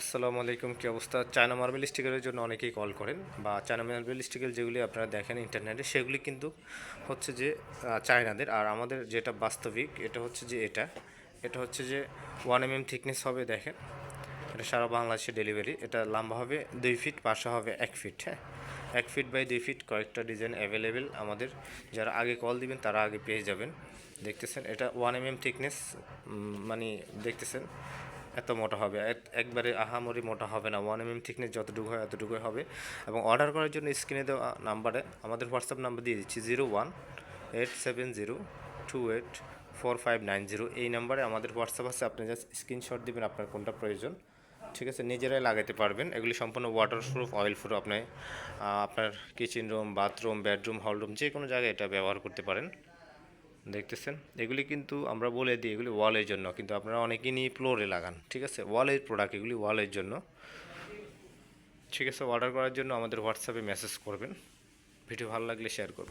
আসসালামু আলাইকুম, কী অবস্থা? চায়না মার্বেল স্টিকারের জন্য অনেকেই কল করেন বা চায়না মার্বেল স্টিকার যেগুলি আপনারা দেখেন ইন্টারনেটে, সেগুলি কিন্তু হচ্ছে যে চায়নাদের। আর আমাদের যেটা বাস্তবিক, এটা হচ্ছে যে এটা। এটা হচ্ছে যে ওয়ান এম এম থিকনেস হবে, দেখেন। এটা সারা বাংলাদেশে ডেলিভারি এটা লম্বা হবে দুই ফিট পাশে হবে এক ফিট হ্যাঁ? এক ফিট বাই দুই ফিট কয়েকটা ডিজাইন অ্যাভেলেবেল আমাদের। যারা আগে কল দিবেন, তারা আগে পেয়ে যাবেন। দেখতেছেন, এটা ওয়ান এম এম থিকনেস মানে দেখতেছেন। এত মোটা হবে এক- একবারে আহামরি মোটা হবে না। ওয়ান এম এম থিকনেস যতটুকু হয় এতটুকুই হবে। এবং অর্ডার করার জন্য স্ক্রিনে দেওয়া নাম্বারে আমাদের হোয়াটসঅ্যাপ নাম্বার দিয়ে দিচ্ছি zero one eight seven zero two eight four five nine zero এই নাম্বারে আমাদের হোয়াটসঅ্যাপ আছে, আপনি জাস্ট স্ক্রিনশট দিবেন, আপনার কোনটা প্রয়োজন। ঠিক আছে, নিজেরাই লাগাতে পারবেন। এগুলি সম্পূর্ণ ওয়াটার প্রুফ অয়েল প্রুফ আপনি আপনার kitchen room bathroom bedroom hall room যে কোনো জায়গায় এটা ব্যবহার করতে পারেন। দেখতেছেন? এগুলি কিন্তু আমরা বলে দিই, এগুলি ওয়ালের জন্য। কিন্তু আপনারা অনেকেই নিয়ে ফ্লোরে লাগান, ঠিক আছে? ওয়ালের প্রোডাক্ট এগুলি ওয়ালের জন্য। ঠিক আছে? অর্ডার করার জন্য আমাদের হোয়াটসঅ্যাপে মেসেজ করবেন। ভিডিও ভালো লাগলে শেয়ার করবেন।